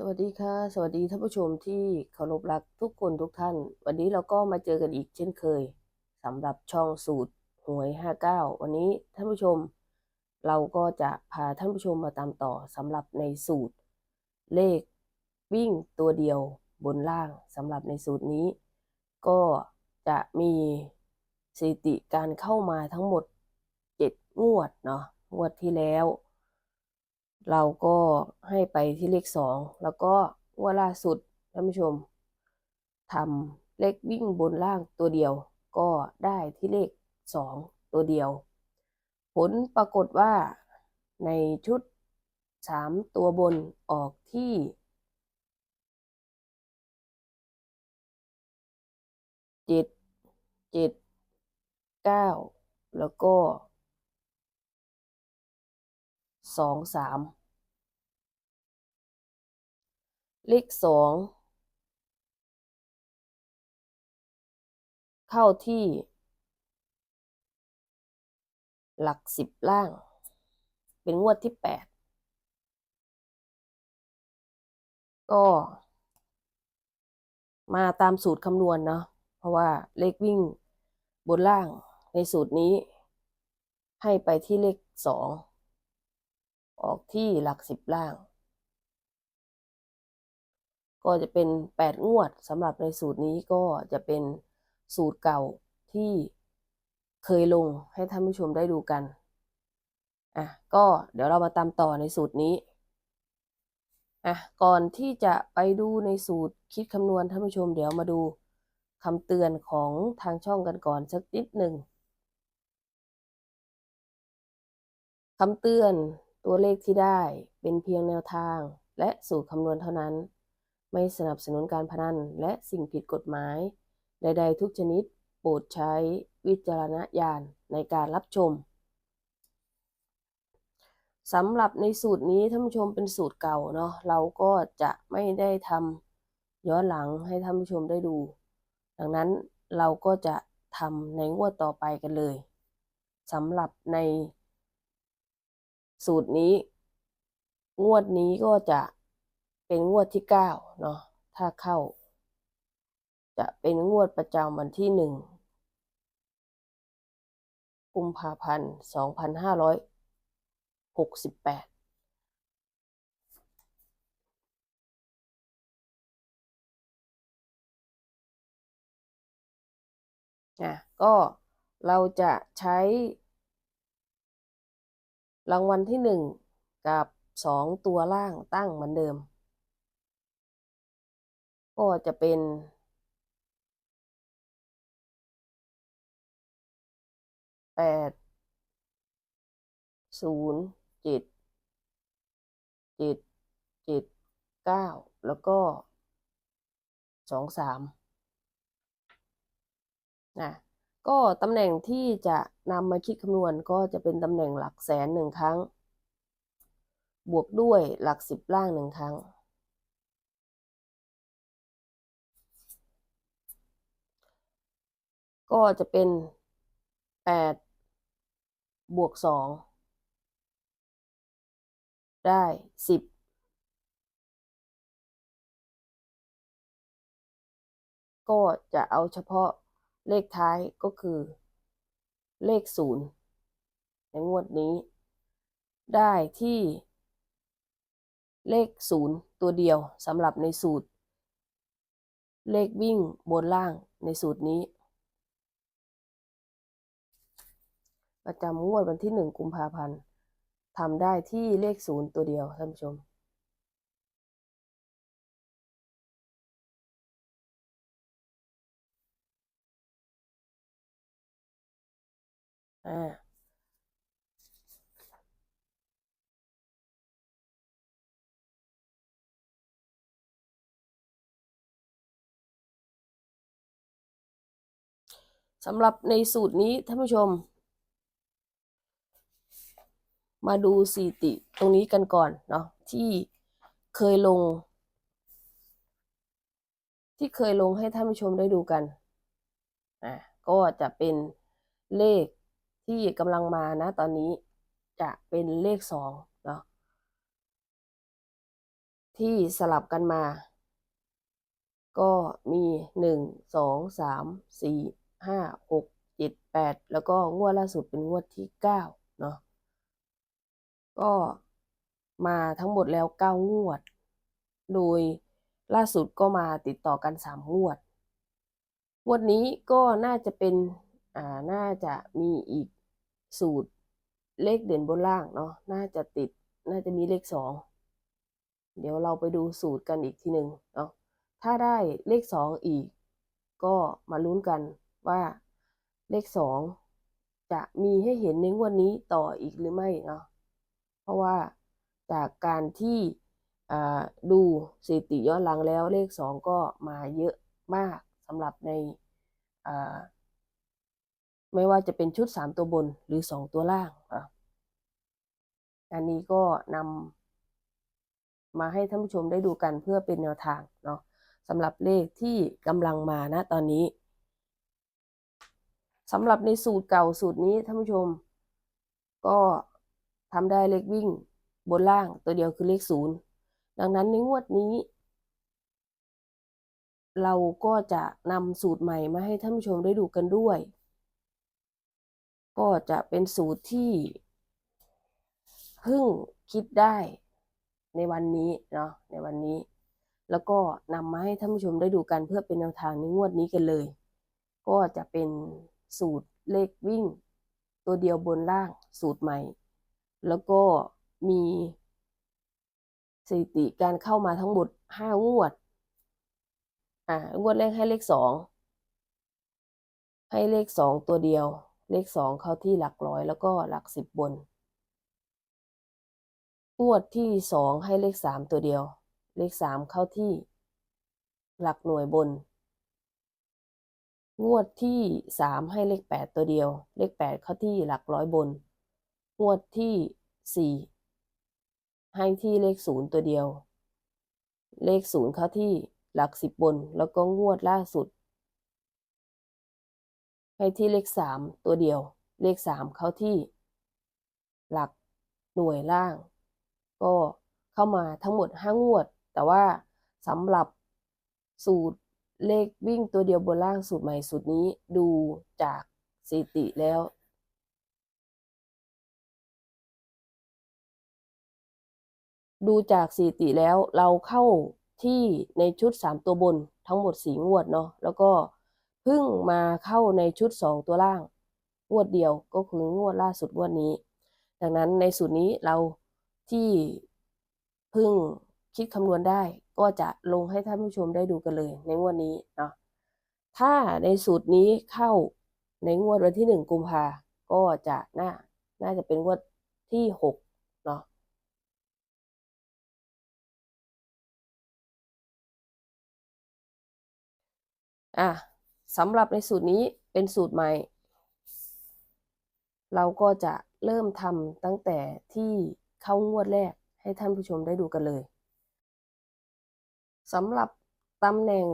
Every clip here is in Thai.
สวัสดีค่ะ สวัสดีท่านผู้ชมที่เคารพรักทุกคนทุกท่าน วันนี้เราก็มาเจอกันอีกเช่นเคยสำหรับช่องสูตรหวย 59 วันนี้ท่านผู้ชม เราก็จะพาท่านผู้ชมมาตามต่อสำหรับในสูตร เลขวิ่งตัวเดียวบนล่างสำหรับในสูตรนี้ ก็จะมีสถิติการเข้ามาทั้งหมด 7 งวดเนาะงวดที่แล้ว เราก็ให้ไปที่เลขสองแล้วก็ว่าล่าสุดท่านผู้ชมทำเลขวิ่งบนล่างตัวเดียว ก็ได้ที่เลขสองตัวเดียว ผลปรากฏว่าในชุดสามตัวบนออกที่เจ็ดเจ็ดเก้าแล้วก็ สองสามเลขสองเข้าที่ หลักสิบล่าง เป็นงวดที่แปดก็มาตามสูตรคำนวณเนาะเพราะว่าเลขวิ่งบนล่างในสูตรนี้ ให้ไปที่เลขสอง ออกที่หลักสิบล่าง ก็จะเป็นแปดงวดสำหรับในสูตรนี้ก็จะเป็นสูตรเก่าที่เคยลงให้ท่านผู้ชมได้ดูกัน อะ ก็เดี๋ยวเรามาตามต่อในสูตรนี้ อะ ก่อนที่จะไปดูในสูตรคิดคำนวณท่านผู้ชมเดี๋ยวมาดูคำเตือนของทางช่องกันก่อนสักนิดหนึ่งคำเตือน ตัวเลขที่ได้เป็นเพียงแนวทาง และสูตรคำนวณเท่านั้น ไม่สนับสนุนการพนันและสิ่งผิดกฎหมาย ใด ๆ ทุกชนิด โปรดใช้วิจารณญาณในการรับชมสำหรับในสูตรนี้ท่านผู้ชมเป็นสูตรเก่าเนาะเราก็จะไม่ได้ทำย้อนหลังให้ท่านผู้ชมได้ดู ดังนั้นเราก็จะทำในงวดต่อไปกันเลยสำหรับใน สูตรนี้ งวดนี้ก็จะเป็นงวดที่เก้าเนาะถ้าเข้า จะเป็นงวดประจำวันที่หนึ่งกุมภาพันธ์สองพันห้าร้อยหกสิบแปดอะก็เราจะใช้ รางวัลที่หนึ่งกับสองตัวล่างตั้งเหมือนเดิม ก็จะเป็นแปดศูนย์เจ็ดเจ็ดเจ็ดเก้าแล้วก็สองสามนะ ก็ตำแหน่งที่จะนำมาคิดคำนวณก็จะเป็นตำแหน่งหลักแสนหนึ่งครั้ง บวกด้วยหลักสิบล่างหนึ่งครั้ง ก็จะเป็นแปดบวกสองได้สิบก็จะเอาเฉพาะ เลขท้ายก็คือ เลขศูนย์ในงวดนี้ ได้ที่เลขศูนย์ตัวเดียวสำหรับในสูตร เลขวิ่งบนล่างในสูตรนี้ ประจำงวดวันที่หนึ่งกุมภาพันธ์ทำได้ที่เลขศูนย์ตัวเดียวท่านผู้ชม อ่าสำหรับในสูตรนี้ท่านผู้ชม มาดูสถิติตรงนี้กันก่อนเนาะที่เคยลง ที่เคยลงให้ท่านผู้ชมได้ดูกันอะก็จะเป็นเลข ที่กำลังมานะตอนนี้จะเป็นเลขสองเนาะที่สลับกันมา ก็มีหนึ่งสองสามสี่ห้าหกเจ็ดแปดแล้วก็งวดล่าสุดเป็นงวดที่เก้าเนาะก็มาทั้งหมดแล้วเก้างวด โดยล่าสุดก็มาติดต่อกันสามงวด งวดนี้ก็น่าจะเป็นอ่าน่าจะมีอีก สูตรเลขเด่นบนล่างเนาะน่าจะติดน่าจะมีเลขสองเดี๋ยวเราไปดูสูตรกันอีกทีหนึ่งเนาะถ้าได้เลขสองอีก ก็มาลุ้นกันว่าเลขสองจะมีให้เห็นในวดนี้ต่ออีกหรือไม่เนาะเพราะว่าจากการที่ดูสถิติย้อนหลังแล้วเลขสองก็มาเยอะมากสำหรับใน ไม่ว่าจะเป็นชุดสามตัวบนหรือสองตัวล่างอันนี้ก็นำมาให้ท่านผู้ชมได้ดูกันเพื่อเป็นแนวทางเนาะสำหรับเลขที่กำลังมานะตอนนี้สำหรับในสูตรเก่าสูตรนี้ท่านผู้ชม ก็ทำได้เลขวิ่งบนล่างตัวเดียวคือเลขศูนย์ดังนั้นในงวดนี้ เราก็จะนำสูตรใหม่มาให้ท่านผู้ชมได้ดูกันด้วย ก็จะเป็นสูตรที่เพิ่งคิดได้ในวันนี้เนาะในวันนี้ แล้วก็นำมาให้ท่านผู้ชมได้ดูกันเพื่อเป็นแนวทางในงวดนี้กันเลย ก็จะเป็นสูตรเลขวิ่ง ตัวเดียวบนล่างสูตรใหม่ แล้วก็มีสถิติการเข้ามาทั้งหมดห้างวด อ่างวดแรกให้เลขสองให้เลขสองตัวเดียว เลขสองเข้าที่หลักร้อยแล้วก็หลักสิบบน งวดที่สองให้เลขสามตัวเดียว เลขสามเข้าที่ หลักหน่วยบน งวดที่สามให้เลขแปดตัวเดียว เลขแปดเข้าที่หลักร้อยบน งวดที่สี่ให้ที่เลขศูนย์ตัวเดียว เลขศูนย์เข้าที่หลักสิบบน แล้วก็งวดล่าสุด ให้ที่เลขสามตัวเดียว เลขสามเข้าที่ หลักหน่วยล่าง ก็เข้ามาทั้งหมดห้างวด แต่ว่าสำหรับสูตรเลขวิ่งตัวเดียวบนล่างสูตรใหม่สูตรนี้ดูจากสถิติแล้ว ดูจากสถิติแล้วเราเข้าที่ในชุด 3 ตัวบนทั้งหมด 4 งวดเนาะแล้วก็ พิ่งมาเข้าในชุด 2 ตัวล่าง งวดเดียวก็คืองวดล่าสุดงวดนี้ ดังนั้นในสูตรนี้เราที่เพิ่งคิดคำนวณได้ ก็จะลงให้ท่านผู้ชมได้ดูกันเลย ในงวดนี้เนาะถ้าในสูตรนี้เข้าในงวดวันที่ 1 กุมภาก็จะน่าน่าจะเป็นงวดที่6เนาะอะ สำหรับในสูตรนี้เป็นสูตรใหม่ เราก็จะเริ่มทำตั้งแต่ที่เข้างวดแรกให้ท่านผู้ชมได้ดูกันเลยสำหรับตำแหน่ง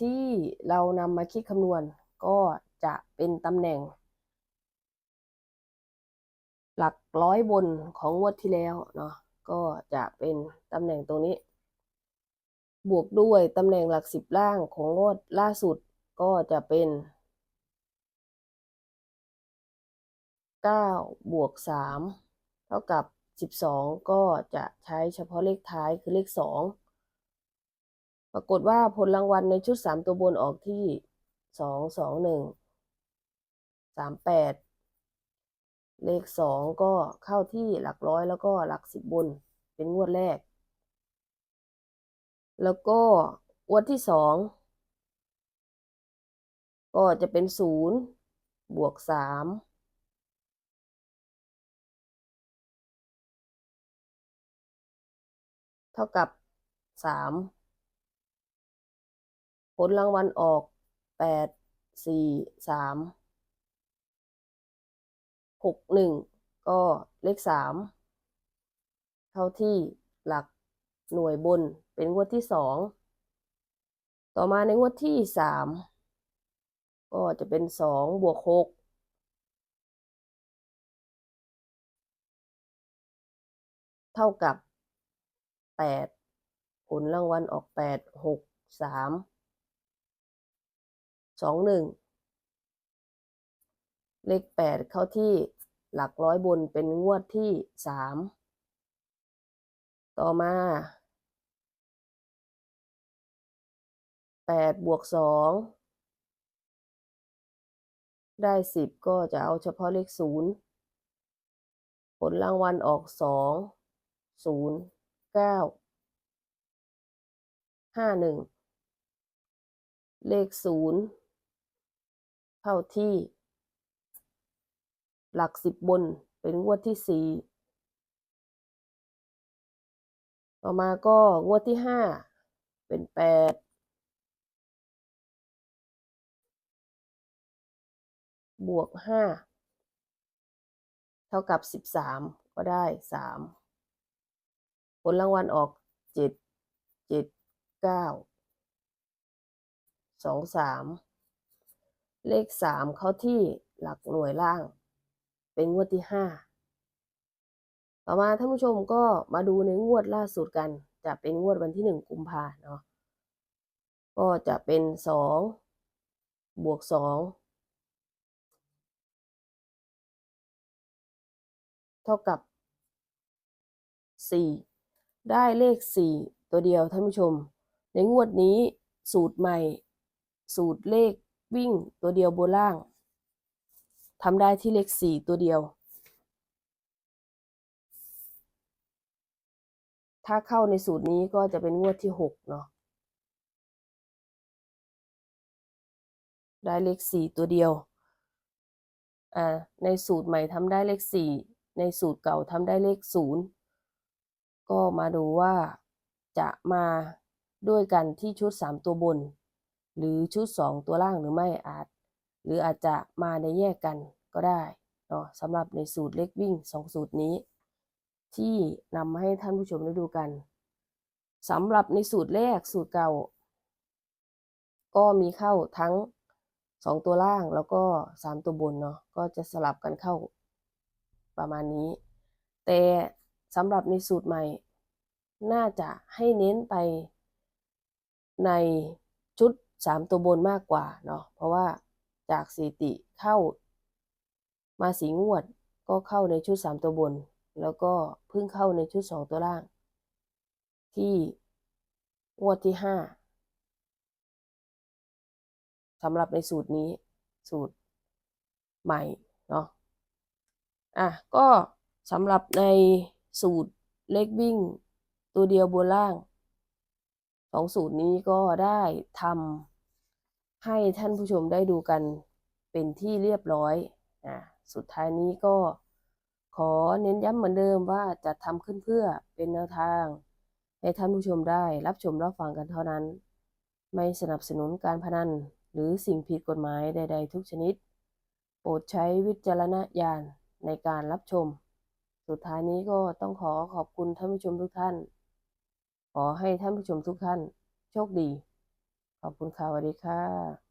ที่เรานำมาคิดคำนวณ ก็จะเป็นตำแหน่ง หลักร้อยบนของงวดที่แล้วเนาะก็จะเป็นตำแหน่งตรงนี้ บวกด้วยตำแหน่งหลักสิบล่างของงวดล่าสุด ก็จะเป็นเก้าบวกสามเท่ากับสิบสองก็จะใช้เฉพาะเลขท้ายคือเลขสองปรากฏว่าผลรางวัลในชุดสามตัวบนออกที่สองสองหนึ่งสามแปดเลขสองก็เข้าที่หลักร้อยแล้วก็หลักสิบบนเป็นงวดแรก แล้วก็งวดที่สอง ก็จะเป็นศูนย์บวกสามเท่ากับสามผลรางวัลออกแปดสี่สามหกหนึ่งก็เลขสามเท่าที่หลักหน่วยบนเป็นงวดที่สองต่อมาในงวดที่สาม ก็จะเป็นสองบวกหกเท่ากับแปดผลรางวัลออกแปดหกสามสองหนึ่งเลขแปดเข้าที่หลักร้อยบนเป็นงวดที่สามต่อมาแปดบวกสอง ได้สิบก็จะเอาเฉพาะเลขศูนย์ผลรางวัลออกสองศูนย์เก้าห้าหนึ่งเลขศูนย์เข้าที่ หลักสิบบนเป็นงวดที่สี่ต่อมาก็งวดที่ห้าเป็นแปด บวกห้าเท่ากับสิบสามก็ได้สามผลรางวัลออกเจ็ดเจ็ดเก้าสองสามเลขสามเข้าที่หลักหน่วยล่าง เป็นงวดที่ห้าต่อมาท่านผู้ชมก็มาดูในงวดล่าสุดกัน จะเป็นงวดวันที่หนึ่งกุมภาเนาะก็จะเป็นสองบวกสอง เท่ากับสี่ได้เลขสี่ตัวเดียวท่านผู้ชม ในงวดนี้สูตรใหม่ สูตรเลขวิ่งตัวเดียวบนล่างทำได้ที่เลขสี่ตัวเดียว ถ้าเข้าในสูตรนี้ก็จะเป็นงวดที่หกเนาะได้เลขสี่ตัวเดียว อ่า ในสูตรใหม่ทำได้เลขสี่ ในสูตรเก่าทำได้เลขศูนย์ก็มาดูว่าจะมาด้วยกันที่ชุดสามตัวบน หรือชุดสองตัวล่างหรือไม่อาจ หรืออาจจะมาในแยกกันก็ได้เนาะสำหรับในสูตรเลขวิ่งสองสูตรนี้ ที่นำมาให้ท่านผู้ชมได้ดูกันสำหรับในสูตรแรกสูตรเก่า ก็มีเข้าทั้งสองตัวล่างแล้วก็สามตัวบนเนาะก็จะสลับกันเข้า ประมาณนี้ แต่สำหรับในสูตรใหม่ น่าจะให้เน้นไปในชุดสามตัวบนมากกว่าเนาะเพราะว่าจากสถิติเข้ามาสีงวดก็เข้าในชุดสามตัวบน แล้วก็เพิ่งเข้าในชุดสองตัวล่าง ที่งวดที่ห้าสำหรับในสูตรนี้สูตรใหม่เนาะ อะก็สำหรับในสูตรเล็กวิ่ง ตัวเดียวบนล่างสองสูตรนี้ก็ได้ทำให้ท่านผู้ชมได้ดูกันเป็นที่เรียบร้อยอะสุดท้ายนี้ก็ขอเน้นย้ำเหมือนเดิมว่าจะทำขึ้นเพื่อเป็นแนวทาง ให้ท่านผู้ชมได้รับชมรับฟังกันเท่านั้น ไม่สนับสนุนการพนัน หรือสิ่งผิดกฎหมายใด ๆ ทุกชนิด โปรดใช้วิจารณญาณ ในการรับชม สุดท้ายนี้ก็ต้องขอขอบคุณท่านผู้ชมทุกท่าน ขอให้ท่านผู้ชมทุกท่าน โชคดี ขอบคุณค่ะสวัสดีค่ะ